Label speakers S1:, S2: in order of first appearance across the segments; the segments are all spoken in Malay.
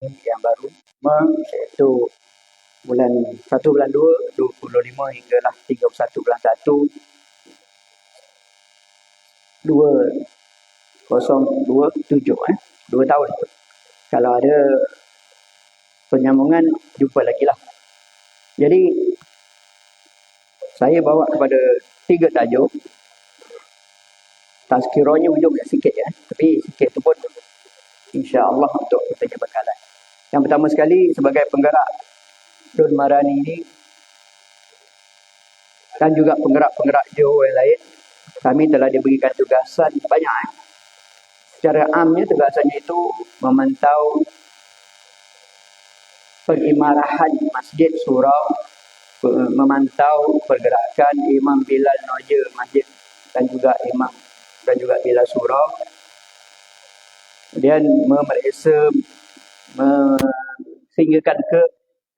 S1: yang baru. Iaitu bulan 1 bulan 2 25 hinggalah 31 bulan 1 2027 eh. 2 tahun. Kalau ada penyambungan jumpa lagi lah. Jadi saya bawa kepada tiga tajuk. Tazkirahnya ujungnya sikit ya tapi sikit tu pun insya-Allah untuk kita bekalan yang pertama sekali sebagai penggerak Dun Marani ini dan juga penggerak-penggerak Johor yang lain kami telah diberikan tugasan banyak eh. secara amnya tugasannya itu memantau pengimarahan Masjid Surau memantau pergerakan Imam Bilal Noja Masjid dan juga Imam dan juga Bilal Surau kemudian memeriksa sehinggakan ke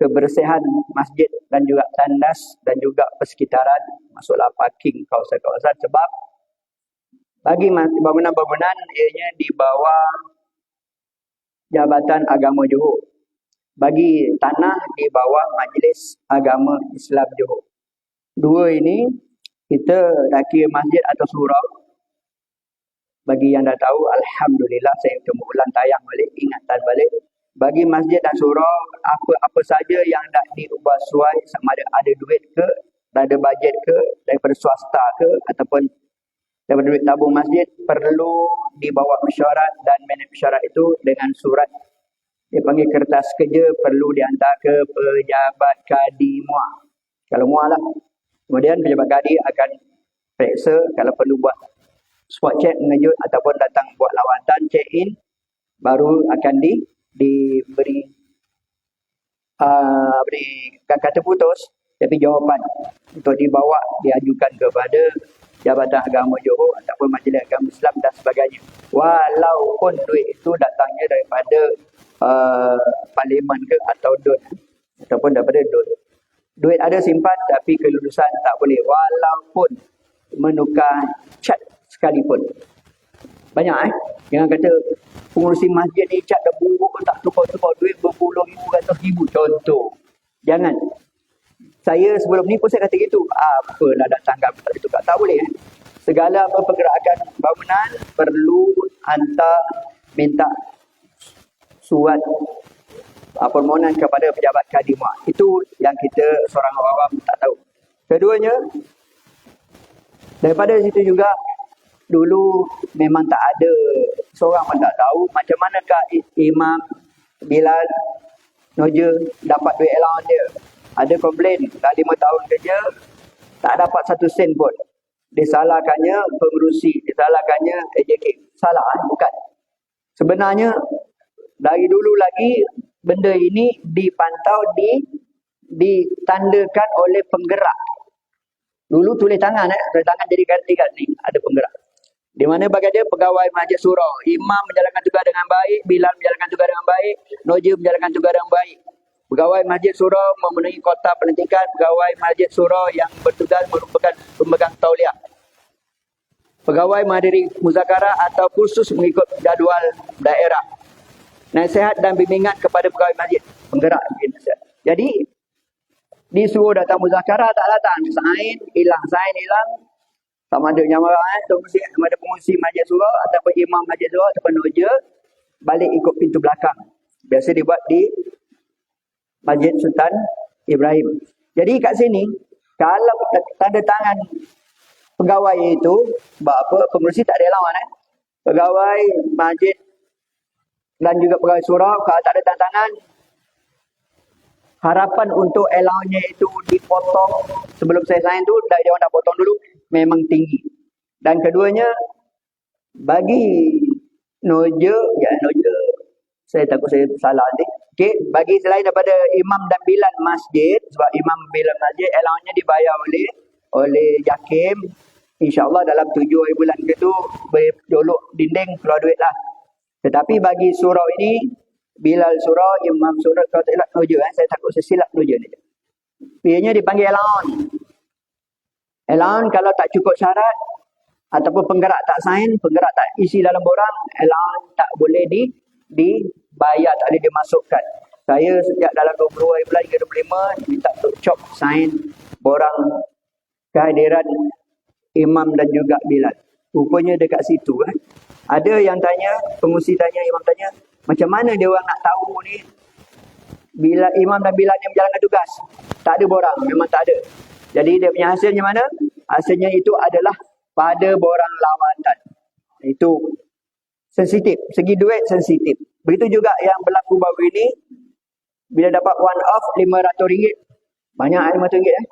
S1: kebersihan masjid dan juga tandas dan juga persekitaran masuklah parking kawasan-kawasan sebab bagi bangunan-bangunan ianya di bawah Jabatan Agama Johor. Bagi tanah di bawah Majlis Agama Islam Johor. Dua ini kita daki masjid atau surau. Bagi yang dah tahu, Alhamdulillah saya cuma ulang tayang balik, ingatan balik bagi masjid dan surau apa-apa saja yang nak diubah suai sama ada ada duit ke ada bajet ke daripada swasta ke ataupun daripada duit tabung masjid perlu dibawa mesyuarat dan manage mesyuarat itu dengan surat. Dia panggil kertas kerja perlu dihantar ke pejabat kadi muah kalau muah lah. Kemudian pejabat kadi akan periksa kalau perlu buat spot check mengejut ataupun datang buat lawatan check in baru akan di diberi uh, beri kata putus tapi jawapan untuk dibawa diajukan kepada Jabatan Agama Johor ataupun Majlis Agama Islam dan sebagainya. Walaupun duit itu datangnya daripada uh, parlimen ke atau DUN ataupun daripada DUN. Duit ada simpan tapi kelulusan tak boleh walaupun menukar cat sekalipun. Banyak eh. Jangan kata pengurusi masjid ni cat dah buruk pun tak tukar-tukar duit berpuluh ribu, ratus ribu. Contoh. Jangan. Saya sebelum ni pun saya kata gitu. Apalah datang kami tak tukar. Tak boleh. Eh? Segala pergerakan bangunan perlu hantar minta surat permohonan kepada pejabat kadimah. Itu yang kita seorang awam tak tahu. Keduanya, daripada situ juga dulu memang tak ada seorang pun tak tahu macam manakah Imam Bilal Noja dapat duit allowance dia. Ada komplain dah lima tahun kerja tak dapat satu sen pun. Disalahkannya pengurusi, disalahkannya AJK. Salah eh? bukan. Sebenarnya dari dulu lagi benda ini dipantau di ditandakan oleh penggerak. Dulu tulis tangan eh, tulis tangan jadi ganti-ganti ada penggerak. Di mana bagi dia pegawai masjid surau. Imam menjalankan tugas dengan baik. Bilal menjalankan tugas dengan baik. Noja menjalankan tugas dengan baik. Pegawai masjid surau memenuhi kota pelantikan. Pegawai masjid surau yang bertugas merupakan pemegang tauliah. Pegawai menghadiri muzakarah atau kursus mengikut jadual daerah. Nasihat dan bimbingan kepada pegawai masjid. Penggerak. Jadi, disuruh datang muzakarah tak datang. Sain, hilang. Sain, hilang sama ada yang marah eh, pengusi, sama ada pengusi majlis surau ataupun imam majlis surau ataupun noja balik ikut pintu belakang. Biasa dibuat di Masjid Sultan Ibrahim. Jadi kat sini, kalau tanda tangan pegawai itu, sebab apa, pengurusi tak ada lawan eh. Pegawai masjid dan juga pegawai surau, kalau tak ada tanda tangan, harapan untuk allowance itu dipotong sebelum saya sign tu, dah dia orang dah potong dulu, memang tinggi. Dan keduanya, bagi noja, ya noja, saya takut saya salah nanti. Okay, bagi selain daripada imam dan bilan masjid, sebab imam bilan masjid, allowance dibayar oleh oleh Jakim, InsyaAllah dalam tujuh hari bulan ke tu, berjolok dinding, keluar duit lah. Tetapi bagi surau ini, Bilal surau, Imam surau, kalau tak silap noja, eh, saya takut saya silap noja ni. Biasanya dipanggil allowance. Allowance kalau tak cukup syarat ataupun penggerak tak sign, penggerak tak isi dalam borang, allowance tak boleh di di bayar tak boleh dimasukkan. Saya sejak dalam 20 hari bulan hingga 25 minta untuk cop sign borang kehadiran imam dan juga Bilal. Rupanya dekat situ kan. Ada yang tanya, pengusi tanya, imam tanya, macam mana dia orang nak tahu ni bila imam dan Bilal ni menjalankan tugas. Tak ada borang, memang tak ada. Jadi dia punya hasilnya mana? Hasilnya itu adalah pada borang lawatan. Itu sensitif. Segi duit sensitif. Begitu juga yang berlaku baru ini. Bila dapat one off RM500. Banyak RM500 eh.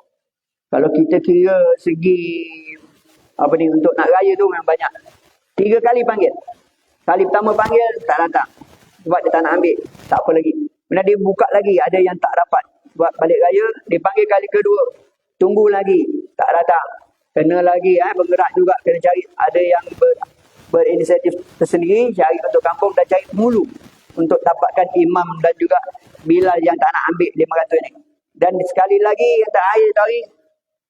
S1: Kalau kita kira segi apa ni untuk nak raya tu memang banyak. Tiga kali panggil. Kali pertama panggil tak datang. Sebab dia tak nak ambil. Tak apa lagi. Bila dia buka lagi ada yang tak dapat. Buat balik raya dipanggil kali kedua. Tunggu lagi. Tak datang. Kena lagi eh, bergerak juga kena cari. Ada yang ber, berinisiatif tersendiri cari untuk kampung dan cari mulu untuk dapatkan imam dan juga Bilal yang tak nak ambil 500 ni. Dan sekali lagi yang terakhir tadi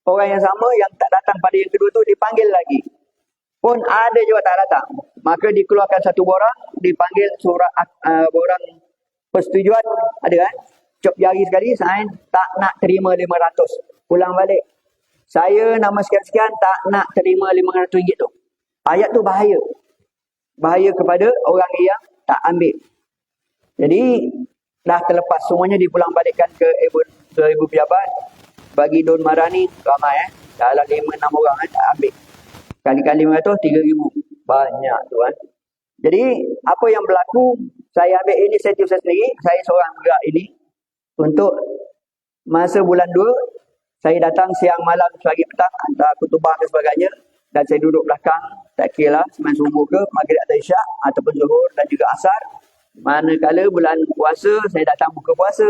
S1: orang yang sama yang tak datang pada yang kedua tu dipanggil lagi. Pun ada juga tak datang. Maka dikeluarkan satu borang, dipanggil surat uh, borang persetujuan ada kan? Cop jari sekali sign tak nak terima 500. Pulang balik. Saya nama sekian-sekian tak nak terima 500 ringgit tu. Ayat tu bahaya. Bahaya kepada orang yang tak ambil. Jadi dah terlepas semuanya dipulang balikkan ke ibu ke ibu pejabat bagi Don Marani ramai eh dalam 5 6 orang eh, tak ambil. Kali-kali 500 3000. Banyak tu kan. Jadi apa yang berlaku saya ambil inisiatif saya sendiri, saya seorang juga ini untuk masa bulan 2 saya datang siang malam pagi petang hantar kutubah dan sebagainya. Dan saya duduk belakang tak kira lah sembilan subuh ke maghrib atau isyak ataupun zuhur dan juga asar. Manakala bulan puasa saya datang buka puasa.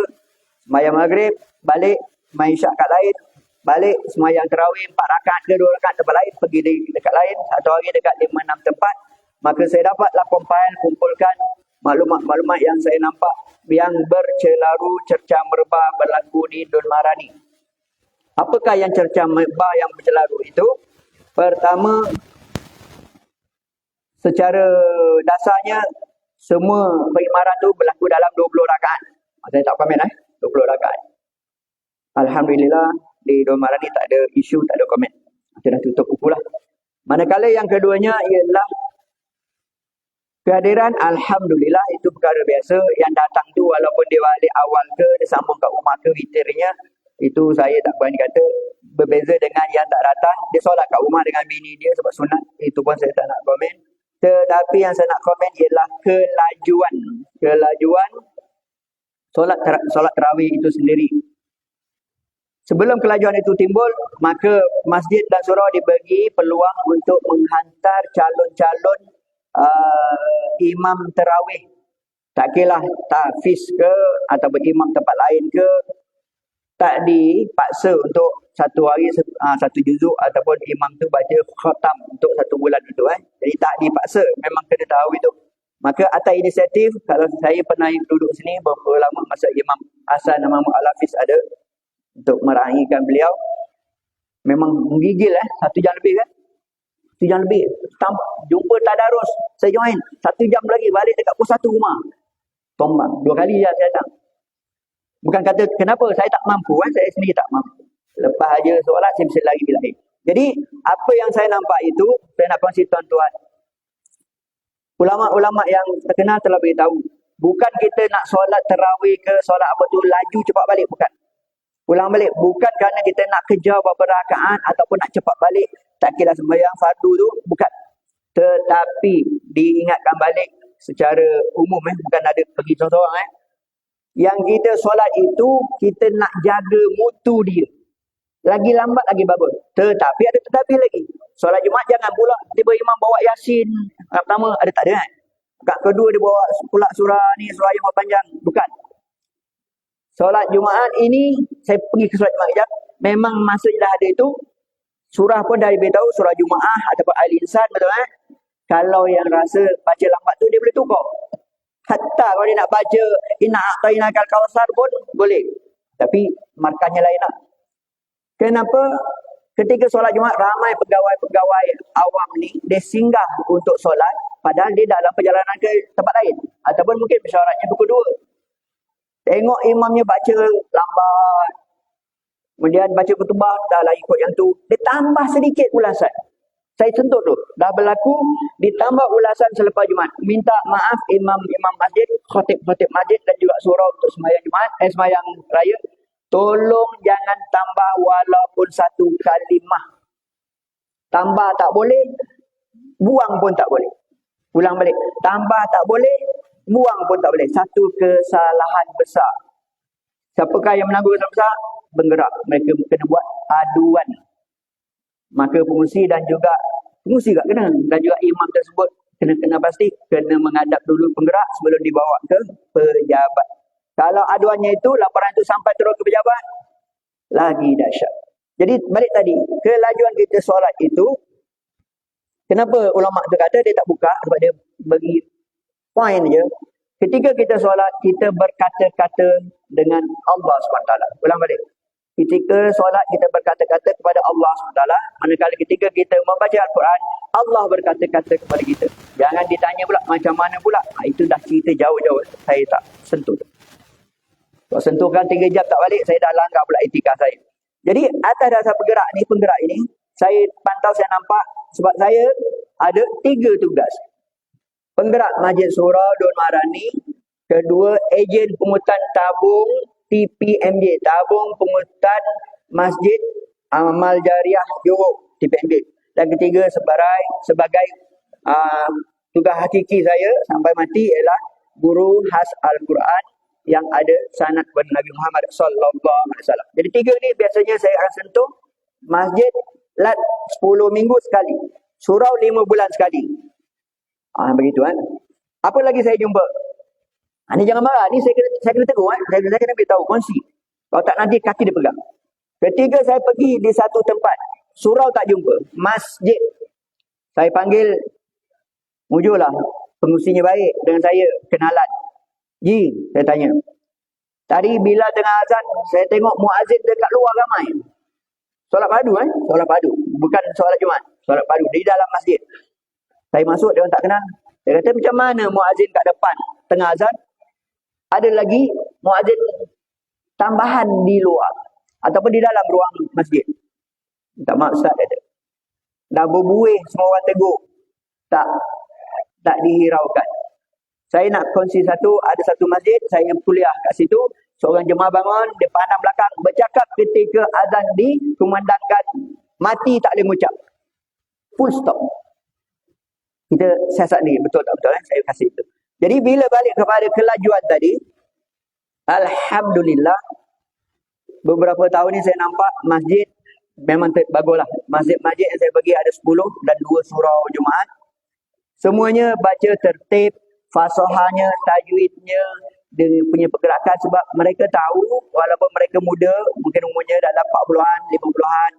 S1: Semayang maghrib balik main isyak kat lain. Balik semayang terawih empat rakaat ke dua rakaat tempat lain pergi di dekat lain. Satu hari dekat lima enam tempat. Maka saya dapatlah compile kumpulkan maklumat-maklumat yang saya nampak yang bercelaru cerca merbah berlaku di Dun Marani. Apakah yang cerca merbah yang bercelaru itu? Pertama, secara dasarnya semua perkhidmatan tu berlaku dalam 20 rakaat. Saya tak komen eh, 20 rakaat. Alhamdulillah di Domara ni tak ada isu, tak ada komen. Kita dah tutup buku lah. Manakala yang keduanya ialah kehadiran Alhamdulillah itu perkara biasa. Yang datang tu walaupun dia balik awal ke, dia sambung kat rumah ke, witirnya. Itu saya tak berani kata berbeza dengan yang tak datang. Dia solat kat rumah dengan bini dia sebab sunat. Itu pun saya tak nak komen. Tetapi yang saya nak komen ialah kelajuan. Kelajuan solat, solat terawih itu sendiri. Sebelum kelajuan itu timbul, maka masjid dan surau dibagi peluang untuk menghantar calon-calon uh, imam terawih. Tak kira lah, fish ke ataupun imam tempat lain ke, tak dipaksa untuk satu hari uh, satu juzuk ataupun imam tu baca khatam untuk satu bulan itu eh. Jadi tak dipaksa, memang kena tahu itu. Maka atas inisiatif, kalau saya pernah duduk sini beberapa lama masa Imam Hasan nama Al-Hafiz ada untuk meraihkan beliau. Memang menggigil eh, satu jam lebih kan. Satu jam lebih. Tambah, jumpa tadarus, saya join. Satu jam lagi balik dekat pos satu rumah. Tombang, dua kali ya saya datang. Bukan kata kenapa saya tak mampu kan, saya sendiri tak mampu. Lepas aja solat saya bisa lari bila Jadi apa yang saya nampak itu, saya nak kongsi tuan-tuan. Ulama-ulama yang terkenal telah beritahu, bukan kita nak solat terawih ke solat apa tu laju cepat balik bukan. Ulang balik bukan kerana kita nak kejar beberapa rakaat ataupun nak cepat balik tak kira sembahyang fardu tu bukan. Tetapi diingatkan balik secara umum eh bukan ada pergi seorang-seorang eh yang kita solat itu, kita nak jaga mutu dia. Lagi lambat, lagi bagus. Tetapi ada tetapi lagi. Solat Jumaat jangan pula tiba imam bawa Yasin. Pertama, ada tak ada kan? Kat kedua dia bawa pula surah ni, surah yang panjang. Bukan. Solat Jumaat ini, saya pergi ke solat Jumaat kejap. Memang masa dah ada itu, surah pun dah beritahu, surah Jumaat ataupun Al-Insan, betul kan? Kalau yang rasa baca lambat tu, dia boleh tukar. Hatta kalau dia nak baca ina aqaina kal kausar pun boleh. Tapi markahnya lain lah. Kenapa? ketika solat Jumaat ramai pegawai-pegawai awam ni dia singgah untuk solat padahal dia dalam perjalanan ke tempat lain ataupun mungkin persyaratnya pukul 2 tengok imamnya baca lambat kemudian baca kutubah dah lah ikut yang tu. Dia tambah sedikit ulasan. Saya sentuh tu dah berlaku ditambah ulasan selepas Jumaat. Minta maaf imam-imam masjid khotib-khotib masjid dan juga surau untuk semayang Jumaat eh semayang raya. Tolong jangan tambah walaupun satu kalimah. Tambah tak boleh buang pun tak boleh. Ulang balik. Tambah tak boleh buang pun tak boleh. Satu kesalahan besar. Siapakah yang menanggung kesalahan besar bergerak mereka kena buat aduan maka pengusi dan juga pengusi tak kena dan juga imam tersebut kena kena pasti kena menghadap dulu penggerak sebelum dibawa ke pejabat. Kalau aduannya itu laporan itu sampai terus ke pejabat lagi dahsyat. Jadi balik tadi kelajuan kita solat itu kenapa ulama tu kata dia tak buka sebab dia bagi point je. Ketika kita solat kita berkata-kata dengan Allah SWT. Ulang balik. Ketika solat kita berkata-kata kepada Allah SWT. Manakala ketika kita membaca Al-Quran, Allah berkata-kata kepada kita. Jangan ditanya pula macam mana pula. Ha, itu dah cerita jauh-jauh. Saya tak sentuh. Kalau sentuhkan tiga jam tak balik, saya dah langgar pula etika saya. Jadi atas dasar penggerak ni, penggerak ini, saya pantau, saya nampak sebab saya ada tiga tugas. Penggerak Majlis Surau Don Marani, kedua ejen pungutan tabung TPMJ, tabung pungutan Masjid Amal Jariah Johor, TPMJ. Dan ketiga sebagai sebagai uh, tugas hakiki saya sampai mati ialah guru khas Al-Quran yang ada sanad kepada Nabi Muhammad sallallahu alaihi wasallam. Jadi tiga ni biasanya saya akan sentuh masjid lat 10 minggu sekali. Surau 5 bulan sekali. Ah begitu kan. Apa lagi saya jumpa? Ha, ni jangan marah. Ni saya kena, saya kena tegur. Eh. Saya, saya kena beritahu. Kongsi. Kalau tak nanti kaki dia pegang. Ketiga saya pergi di satu tempat. Surau tak jumpa. Masjid. Saya panggil. Mujurlah. Pengusinya baik dengan saya. Kenalan. Ji. Saya tanya. Tadi bila tengah azan. Saya tengok muazzin dekat luar ramai. Solat padu eh. Solat padu. Bukan solat Jumat. Solat padu. Di dalam masjid. Saya masuk. Dia orang tak kenal. Dia kata macam mana muazzin kat depan. Tengah azan ada lagi muadzin tambahan di luar ataupun di dalam ruang masjid. Tak mak ustaz kata. Dah berbuih semua orang tegur. Tak tak dihiraukan. Saya nak kongsi satu, ada satu masjid, saya yang kuliah kat situ, seorang jemaah bangun, dia pandang belakang, bercakap ketika azan dikumandangkan, mati tak boleh mengucap. Full stop. Kita siasat ni, betul tak betul eh? Saya kasih itu. Jadi bila balik kepada kelajuan tadi, Alhamdulillah, beberapa tahun ni saya nampak masjid memang baguslah. Masjid-masjid yang saya pergi ada 10 dan 2 surau Jumaat. Semuanya baca tertib, fasahanya, tajwidnya, dia punya pergerakan sebab mereka tahu walaupun mereka muda, mungkin umurnya dalam 40-an, 50-an.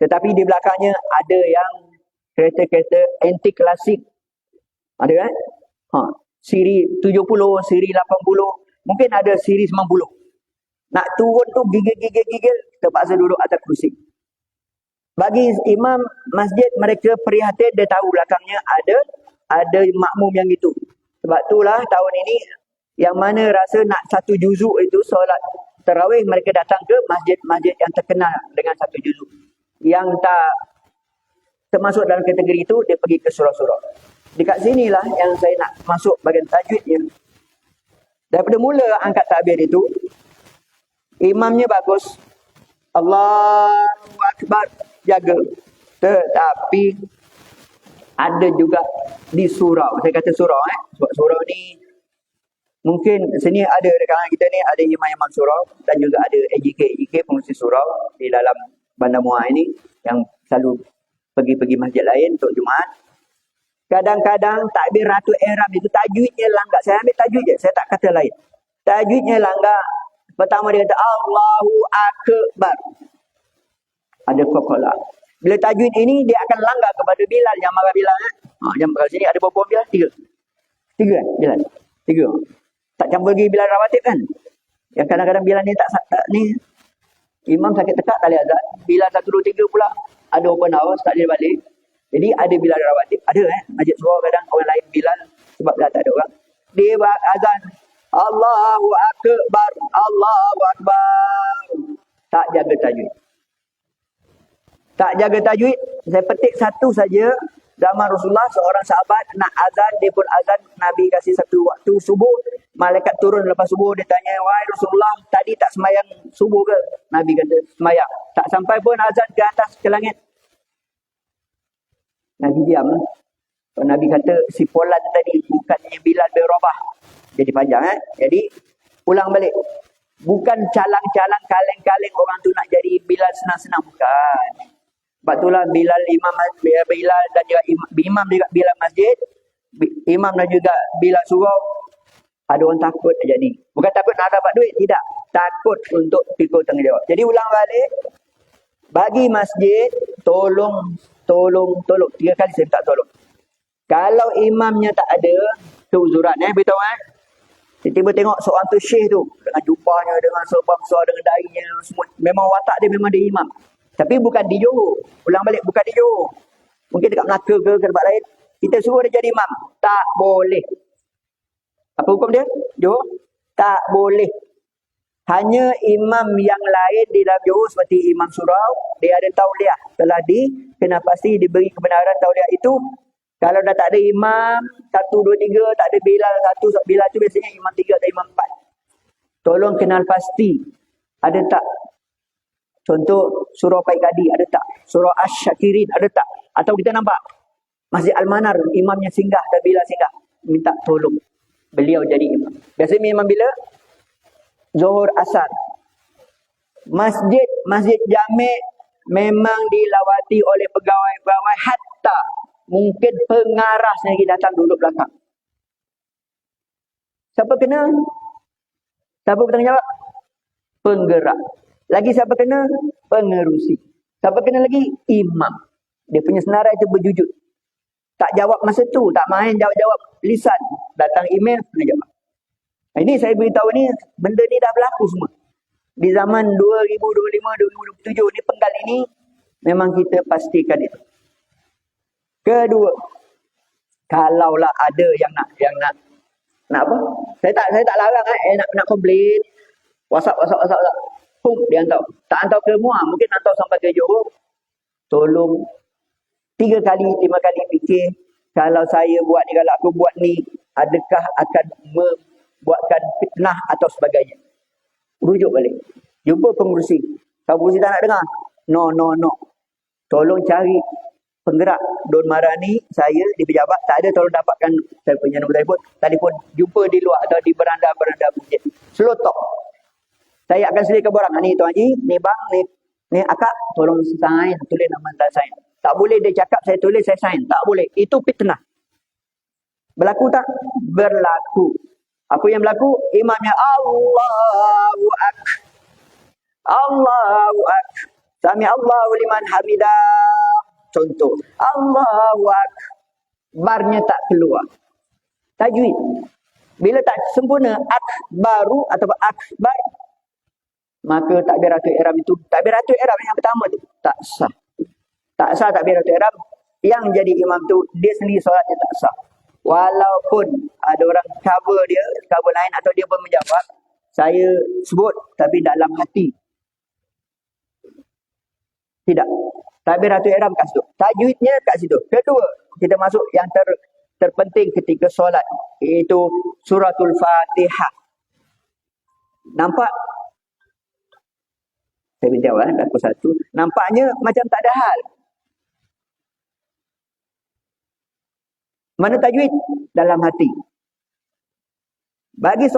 S1: Tetapi di belakangnya ada yang kereta-kereta anti klasik. Ada kan? Ha siri 70, siri 80, mungkin ada siri 90. Nak turun tu gigil-gigil-gigil, terpaksa duduk atas kursi. Bagi imam masjid mereka prihatin dia tahu belakangnya ada ada makmum yang itu. Sebab itulah tahun ini yang mana rasa nak satu juzuk itu solat terawih mereka datang ke masjid-masjid yang terkenal dengan satu juzuk. Yang tak termasuk dalam kategori itu dia pergi ke surau-surau. Dekat sinilah yang saya nak masuk bagian tajwidnya. Daripada mula angkat takbir itu, imamnya bagus. Allahu Akbar jaga. Tetapi ada juga di surau. Saya kata surau eh. Sebab surau ni mungkin sini ada dekat kita ni ada imam-imam surau dan juga ada AJK AJK pengurusi surau di dalam Bandar Muar ini yang selalu pergi-pergi masjid lain untuk Jumaat. Kadang-kadang takbir ratu ihram itu tajwidnya langgar. Saya ambil tajwid je, saya tak kata lain. Tajwidnya langgar. Pertama dia kata Allahu Akbar. Ada kokola. Bila tajwid ini dia akan langgar kepada Bilal yang marah Bilal. Eh? Ha, yang marah sini ada berapa Bilal? Tiga. Tiga kan Bilal? Tiga. Tak campur lagi Bilal rawatib kan? Yang kadang-kadang Bilal ni tak, tak ni Imam sakit tekak tak boleh azan. Bila satu dua tiga pula ada open house tak boleh balik. Jadi ada Bilal rawatib. Ada eh. Masjid surau kadang orang lain Bilal sebab dah tak ada orang. Dia buat azan. Allahu Akbar. Allahu Akbar. Tak jaga tajwid. Tak jaga tajwid. Saya petik satu saja. Zaman Rasulullah seorang sahabat nak azan. Dia pun azan. Nabi kasih satu waktu subuh. Malaikat turun lepas subuh. Dia tanya. Wahai Rasulullah. Tadi tak semayang subuh ke? Nabi kata semayang. Tak sampai pun azan ke atas ke langit. Nabi diam. Nabi kata si Polan tadi bukannya Bilal bin Rabah. Jadi panjang eh. Jadi ulang balik. Bukan calang-calang kaleng-kaleng orang tu nak jadi Bilal senang-senang. Bukan. Sebab itulah Bilal Imam Bilal dan juga Imam juga Bilal Masjid. Imam dan juga Bilal Surau. Ada orang takut jadi. Bukan takut nak dapat duit. Tidak. Takut untuk pikul tanggungjawab. Jadi ulang balik. Bagi masjid, tolong, tolong, tolong. Tiga kali saya minta tolong. Kalau imamnya tak ada, keuzuran eh, beritahu eh. Tiba-tiba tengok seorang tu syekh tu. Dengan jubahnya, dengan sebangsa, dengan dainya, semua. Memang watak dia memang dia imam. Tapi bukan di Johor. Ulang balik, bukan di Johor. Mungkin dekat Melaka ke, ke tempat lain. Kita suruh dia jadi imam. Tak boleh. Apa hukum dia? Johor? Tak boleh. Hanya imam yang lain di dalam Johor seperti Imam Surau, dia ada tauliah. Telah di, kena pasti diberi kebenaran tauliah itu kalau dah tak ada imam, satu, dua, tiga, tak ada bilal, satu, bilal tu biasanya imam tiga atau imam empat. Tolong kenal pasti. Ada tak? Contoh surah Pai Kadi, ada tak? Surah Ash-Syakirin, ada tak? Atau kita nampak Masjid Al-Manar, imamnya singgah dan bilal singgah. Minta tolong. Beliau jadi imam. Biasanya imam bila? Zohor Asar. Masjid, Masjid Jami' memang dilawati oleh pegawai-pegawai hatta Mungkin pengarah sendiri datang duduk belakang. Siapa kena? Siapa bertanggungjawab? Penggerak. Lagi siapa kena? Pengerusi. Siapa kena lagi? Imam. Dia punya senarai itu berjujut. Tak jawab masa tu. Tak main jawab-jawab lisan. Datang email, kena jawab. Ini saya beritahu ni, benda ni dah berlaku semua. Di zaman 2025-2027 ni penggal ini, memang kita pastikan itu. Kedua, kalaulah ada yang nak yang nak nak apa? Saya tak saya tak larang eh, eh nak nak komplain. WhatsApp WhatsApp WhatsApp. WhatsApp. Pum dia hantar. Tak hantar ke semua, mungkin hantar sampai ke Johor. Tolong tiga kali, lima kali fikir kalau saya buat ni, kalau aku buat ni, adakah akan membuatkan fitnah atau sebagainya. Rujuk balik. Jumpa pengurusi. Kalau pengurusi tak nak dengar. No, no, no. Tolong cari penggerak. Don Marani saya di pejabat tak ada tolong dapatkan saya punya nombor telefon. Telefon jumpa di luar atau di beranda-beranda bukit slow talk saya akan sediakan borang. Ni tuan haji ni bang ni ni akak tolong sign tulis nama saya sign. Tak boleh dia cakap saya tulis saya sign. Tak boleh. Itu fitnah. Berlaku tak? Berlaku apa yang berlaku imamnya Allahu akbar Allahu akbar Sami Allahu liman hamidah Contoh. Allahu Akbarnya tak keluar. Tajwid. Bila tak sempurna akbaru atau akbar. Maka takbiratul ihram itu. Takbiratul ihram yang pertama tu. Tak sah. Tak sah takbiratul ihram. Yang jadi imam tu dia sendiri solatnya tak sah. Walaupun ada orang cover dia, cover lain atau dia pun menjawab. Saya sebut tapi dalam hati. Tidak. Takbiratul ihram kat situ. Tajwidnya kat situ. Kedua, kita masuk yang ter, terpenting ketika solat. Iaitu suratul fatihah. Nampak? Saya berjawab eh, aku satu. Nampaknya macam tak ada hal. Mana tajwid? Dalam hati. Bagi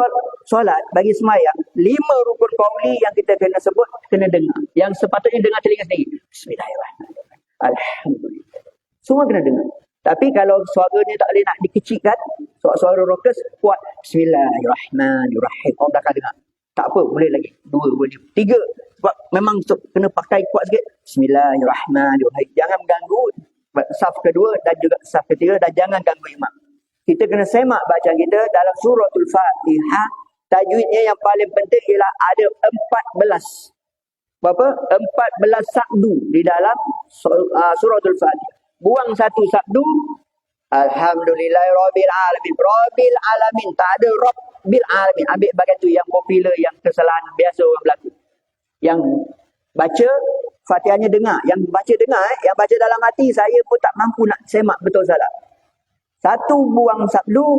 S1: solat, bagi semayang, lima rukun kauli yang kita kena sebut, kena dengar. Yang sepatutnya dengar telinga sendiri. Bismillahirrahmanirrahim. Alhamdulillah. Semua kena dengar. Tapi kalau suaranya tak boleh nak dikecilkan, suara-suara rockers kuat. Bismillahirrahmanirrahim. Orang belakang dengar. Tak apa, boleh lagi. Dua, boleh. Tiga. Sebab memang kena pakai kuat sikit. Bismillahirrahmanirrahim. Jangan mengganggu saf kedua dan juga saf ketiga dan jangan ganggu imam. Kita kena semak bacaan kita dalam suratul Fatihah. Tajwidnya yang paling penting ialah ada empat belas berapa? 14 sabdu di dalam uh, suratul Fatihah. Buang satu sabdu Alhamdulillahirabbil alamin. Rabbil alamin. Tak ada rabbil alamin. Ambil bagian tu yang popular yang kesalahan biasa orang berlaku. Yang baca Fatihahnya dengar. Yang baca dengar eh. Yang baca dalam hati saya pun tak mampu nak semak betul salah. Satu buang sabdu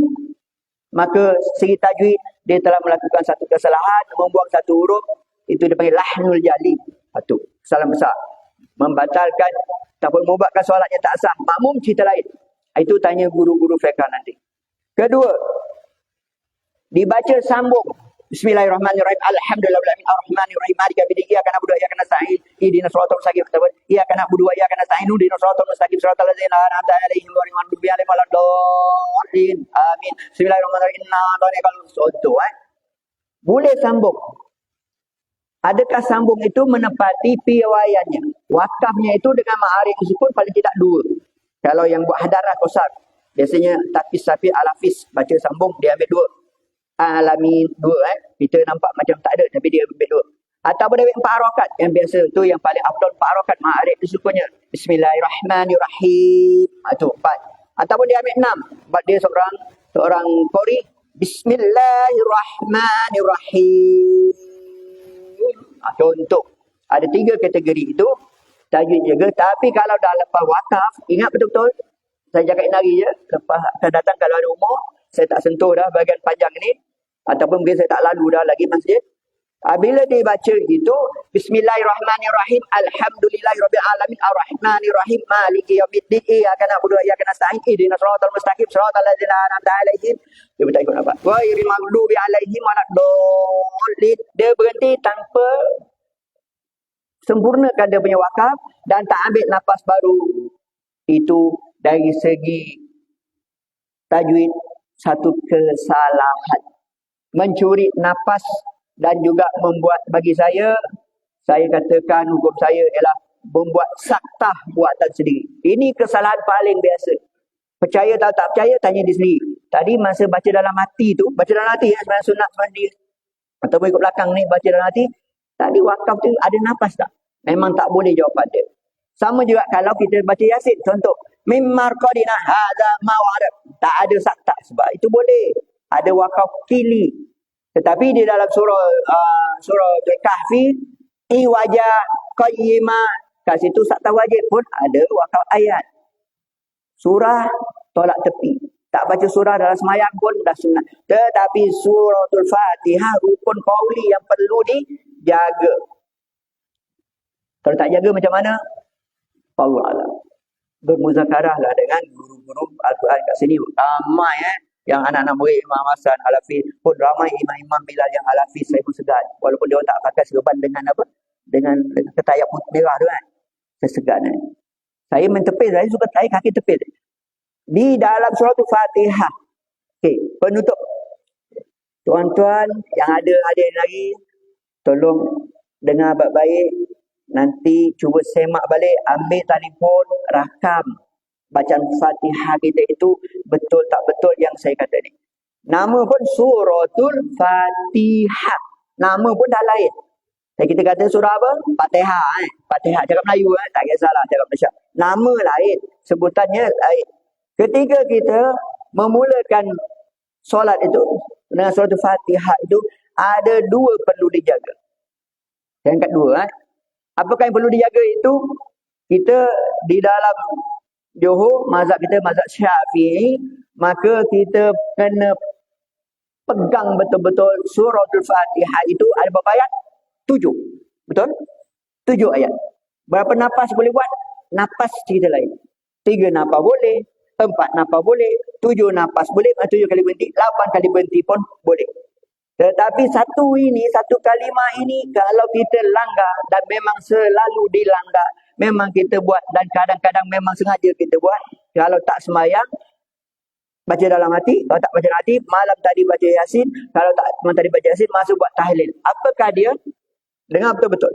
S1: maka segi tajwid dia telah melakukan satu kesalahan membuang satu huruf itu dipanggil lahnul jali. Satu kesalahan besar. Membatalkan ataupun membuatkan solatnya tak sah. Makmum cerita lain. Itu tanya guru-guru fiqh nanti. Kedua, dibaca sambung. Bismillahirrahmanirrahim. Alhamdulillahirabbil alamin. Maliki yaumiddin. Iyyaka na'budu wa iyyaka nasta'in. Ihdinas siratal mustaqim. Iyyaka na'budu wa iyyaka nasta'in. Ihdinas siratal mustaqim. Siratal ladzina an'amta 'alaihim ghairil maghdubi 'alaihim waladdallin. Amin. Bismillahirrahmanirrahim. Inna a'tainakal kautsar. Eh? Boleh sambung. Adakah sambung itu menepati piawaiannya? Wakafnya itu dengan ma'arif sukun paling tidak dua. Kalau yang buat hadarah kosar, biasanya tapi sapi alafis baca sambung dia ambil dua. Alamin dua eh. Kita nampak macam tak ada tapi dia ambil dua. Ataupun dia ambil empat harokat yang biasa tu yang paling afdal empat harokat ma'arif disukunnya. Bismillahirrahmanirrahim. Itu ah, empat. Ataupun dia ambil enam. Sebab dia seorang seorang kori. Bismillahirrahmanirrahim. Ah, contoh. Ada tiga kategori itu tajwid jaga. Tapi kalau dah lepas wakaf, ingat betul-betul. Saya jaga lagi je. Lepas akan datang kalau ada umur, saya tak sentuh dah bahagian panjang ni. Ataupun mungkin saya tak lalu dah lagi masjid. Ha, bila dia baca itu, Bismillahirrahmanirrahim, Alhamdulillahirrahmanirrahim, Ar-Rahmanirrahim, Maliki Yawmiddin, Iyaka na'budu wa iyaka nasta'in, Ihdina siratal mustaqim, siratal ladzina an'amta 'alaihim. Dia tak ikut apa? Wa yuril maghdubi 'alaihim waladdallin. Dia berhenti tanpa sempurnakan dia punya wakaf dan tak ambil nafas baru. Itu dari segi tajwid satu kesalahan. Mencuri nafas dan juga membuat bagi saya, saya katakan hukum saya ialah membuat saktah buatan sendiri. Ini kesalahan paling biasa. Percaya atau tak percaya, tanya di sendiri. Tadi masa baca dalam hati tu, baca dalam hati ya, sebenarnya sunat sendiri. Ataupun ikut belakang ni, baca dalam hati, Tadi wakaf tu ada nafas tak? Memang tak boleh jawapan dia. Sama juga kalau kita baca Yasin. Contoh. Mimmar qadina hadha ma'arab. Tak ada sakta. Sebab itu boleh. Ada wakaf kili. Tetapi di dalam surah uh, surah Al-Kahfi. I wajah qayyima. Kat situ sakta wajib pun ada wakaf ayat. Surah tolak tepi. Tak baca surah dalam semayang pun dah sunat. Tetapi suratul fatihah rukun kauli yang perlu dijaga. Kalau tak jaga macam mana? Allah Allah. Bermuzakarah lah dengan guru-guru Al-Quran kat sini. Ramai eh. Yang anak-anak murid Imam Hasan Halafi pun ramai imam-imam Bilal yang Halafi saya pun segan. Walaupun dia tak pakai serban dengan apa? Dengan, ketayak putih merah tu kan. Saya segan eh. Saya mentepil, saya suka tarik kaki tepil. Di dalam surah Fatihah. Okey, penutup. Tuan-tuan yang ada hadir lagi, tolong dengar baik-baik Nanti cuba semak balik, ambil telefon, rakam bacaan Fatihah kita itu betul tak betul yang saya kata ni. Nama pun suratul Fatihah. Nama pun dah lain. Dan kita kata surah apa? Fatihah. Eh? Fatihah. Cakap Melayu. Eh? Tak kisahlah cakap Malaysia. Nama lain. Sebutannya lain. Ketika kita memulakan solat itu dengan suratul Fatihah itu ada dua perlu dijaga. Yang kedua, eh? Apakah yang perlu dijaga itu? Kita di dalam Johor, mazhab kita mazhab syafi'i, maka kita kena pegang betul-betul suratul fatihah itu ada berapa ayat? Tujuh. Betul? Tujuh ayat. Berapa nafas boleh buat? Nafas cerita lain. Tiga nafas boleh. Empat nafas boleh. Tujuh nafas boleh. Tujuh kali berhenti. Lapan kali berhenti pun boleh. Tetapi satu ini, satu kalimah ini kalau kita langgar dan memang selalu dilanggar. Memang kita buat dan kadang-kadang memang sengaja kita buat. Kalau tak semayang, baca dalam hati. Kalau tak baca dalam hati, malam tadi baca yasin. Kalau tak malam tadi baca yasin, masuk buat tahlil. Apakah dia? Dengar betul-betul.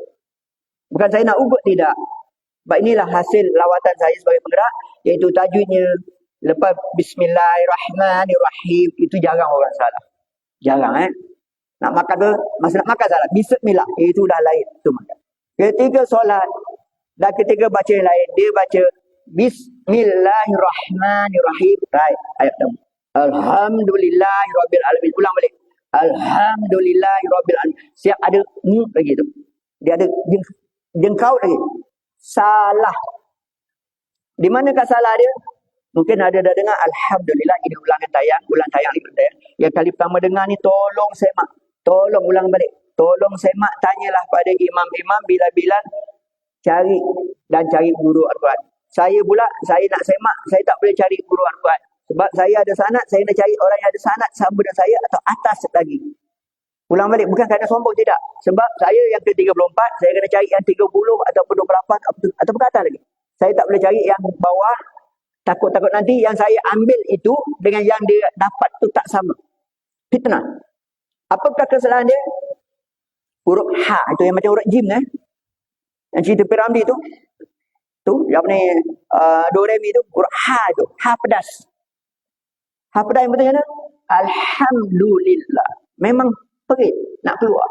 S1: Bukan saya nak ugut, tidak. Sebab inilah hasil lawatan saya sebagai penggerak. Iaitu tajwidnya. Lepas Bismillahirrahmanirrahim. Itu jarang orang salah. Jarang eh. Nak makan tu, masa nak makan salah. Bismillah. Itu dah lain. Itu makan. Ketika solat dan ketika baca yang lain, dia baca Bismillahirrahmanirrahim. Right, ayat pertama. Alhamdulillahirabbil alamin. Ulang balik. Alhamdulillahirabbil alamin. Siap ada ni lagi tu. Dia ada jeng, jengkau lagi. Salah. Di manakah salah dia? Mungkin ada dah dengar Alhamdulillah ini ulangan tayang, ulang tayang ni tayang. Yang kali pertama dengar ni tolong semak. Tolong ulang balik. Tolong semak tanyalah pada imam-imam bila-bila cari dan cari guru Al-Quran. Saya pula, saya nak semak, saya tak boleh cari guru Al-Quran. Sebab saya ada sanat, saya nak cari orang yang ada sanat sama dengan saya atau atas lagi. Ulang balik, bukan kerana sombong, tidak. Sebab saya yang ke-34, saya kena cari yang 30 ataupun 28 ataupun ke atas lagi. Saya tak boleh cari yang bawah, takut-takut nanti yang saya ambil itu dengan yang dia dapat tu tak sama. Fitnah. Apakah kesalahan dia? Huruf ha, itu yang macam huruf jim eh. Yang cerita piramidi tu. Tu, yang ni, uh, do, re, mi tu, ha tu. Ha pedas. Ha pedas yang betul? Alhamdulillah. Memang perit nak keluar.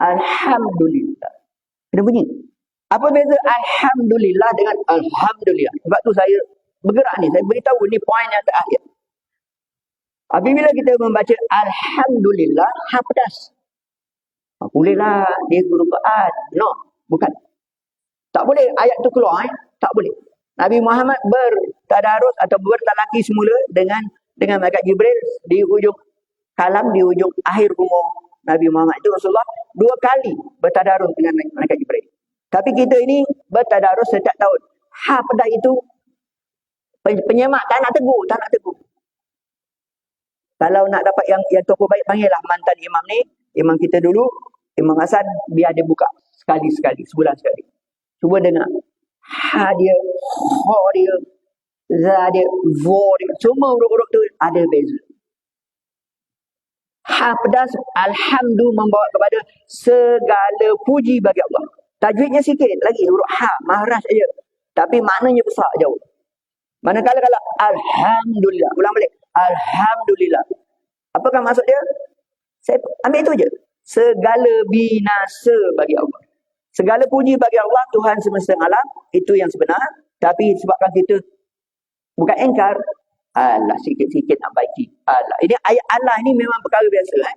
S1: Alhamdulillah. Kena bunyi. Apa beza Alhamdulillah dengan Alhamdulillah? Sebab tu saya bergerak ni. Saya beritahu ni poin yang terakhir. Apabila kita membaca Alhamdulillah, ha pedas. Ha, bolehlah dia guru Quran. No, bukan. Tak boleh ayat tu keluar. Eh? Tak boleh. Nabi Muhammad bertadarus atau bertalaki semula dengan dengan malaikat Jibril di hujung kalam di hujung akhir umur Nabi Muhammad itu Rasulullah dua kali bertadarus dengan malaikat Jibril. Tapi kita ini bertadarus setiap tahun. Ha pada itu penyemak tak nak tegur, tak nak tegur. Kalau nak dapat yang yang tokoh baik panggillah mantan imam ni, imam kita dulu, Imam Hasan biar dia buka sekali-sekali, sebulan sekali. Cuba dengar. Ha dia, ho dia, za dia, vo dia. Semua huruf-huruf tu ada beza. Ha pedas, Alhamdulillah membawa kepada segala puji bagi Allah. Tajwidnya sikit lagi, huruf ha, mahras saja. Tapi maknanya besar jauh. Manakala kalau Alhamdulillah, ulang balik. Alhamdulillah. Apakah maksud dia? Saya ambil itu je. Segala binasa bagi Allah. Segala puji bagi Allah, Tuhan semesta alam. Itu yang sebenar. Tapi sebabkan kita bukan engkar, Allah sikit-sikit nak baiki. Allah. Ini ayat Allah ini memang perkara biasa. Eh?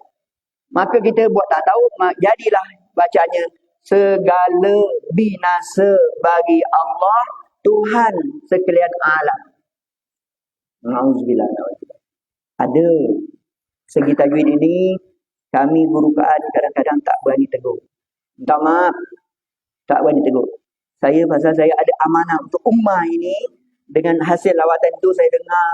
S1: Maka kita buat tak tahu, jadilah bacanya. Segala binasa bagi Allah, Tuhan sekalian alam. Alhamdulillah. Ada segi tajwid ini, kami guru Quran kadang-kadang tak berani tegur. Minta maaf, tak berani tegur. Saya pasal saya ada amanah untuk ummah ini, dengan hasil lawatan itu saya dengar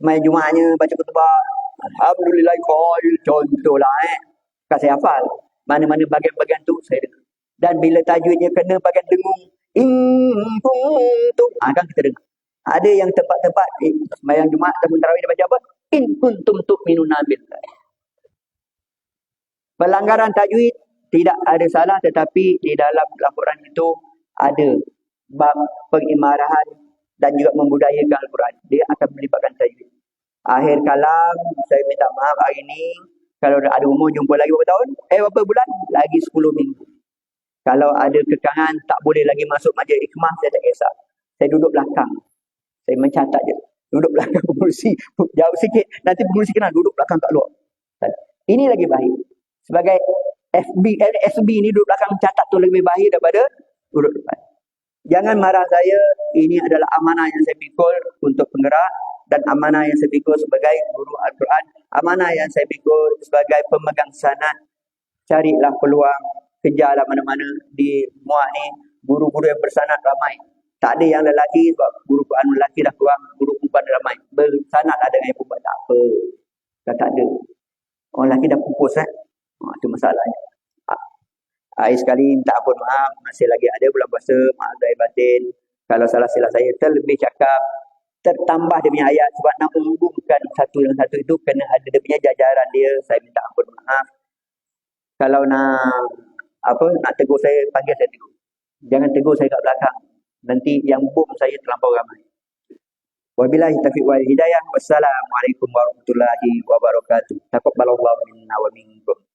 S1: semayang Jumatnya baca kutubah. Alhamdulillah khair contohlah eh. Kan saya hafal. Mana-mana bagian-bagian tu saya dengar. Dan bila tajwidnya kena bagian dengung. In kuntum. Ha, kan kita dengar. Ada yang tempat-tempat eh, semayang Jumat ataupun tarawih dia baca apa? In kuntum tu'minuna billah. Pelanggaran tajwid tidak ada salah tetapi di dalam laporan itu ada bab pengimarahan dan juga membudayakan Al-Quran. Dia akan melibatkan tajwid. Akhir kalam, saya minta maaf hari ini. Kalau ada umur jumpa lagi berapa tahun? Eh, berapa bulan? Lagi 10 minggu. Kalau ada kekangan, tak boleh lagi masuk majlis ikhmah, saya tak kisah. Saya duduk belakang. Saya mencatat je. Duduk belakang pengurusi. Jauh sikit. Nanti pengurusi kenal. Duduk belakang kat luar. Ini lagi baik. Sebagai FB, eh, SB ni duduk belakang catat tu lebih baik daripada duduk depan. Jangan marah saya, ini adalah amanah yang saya pikul untuk penggerak dan amanah yang saya pikul sebagai guru Al-Quran. Amanah yang saya pikul sebagai pemegang sanat. Carilah peluang, kejarlah mana-mana di muak ni. Guru-guru yang bersanat ramai. Tak ada yang lelaki sebab guru Quran lelaki dah kurang, guru perempuan ramai. Bersanat ada yang perempuan, tak apa. Dah tak ada. Orang lelaki dah pupus eh. Ha, itu masalahnya. Air sekali minta ampun maaf, masih lagi ada bulan puasa, maaf dari batin. Kalau salah silap saya terlebih cakap, tertambah punya ayat sebab nak menghubungkan satu dengan satu itu kena ada punya jajaran dia, saya minta ampun maaf. Kalau nak apa nak tegur saya, panggil saya tegur. Jangan tegur saya kat belakang. Nanti yang bom saya terlampau ramai. Wabillahi taufiq wal hidayah. Wassalamualaikum warahmatullahi wabarakatuh. Taqabbalallahu minna wa minkum.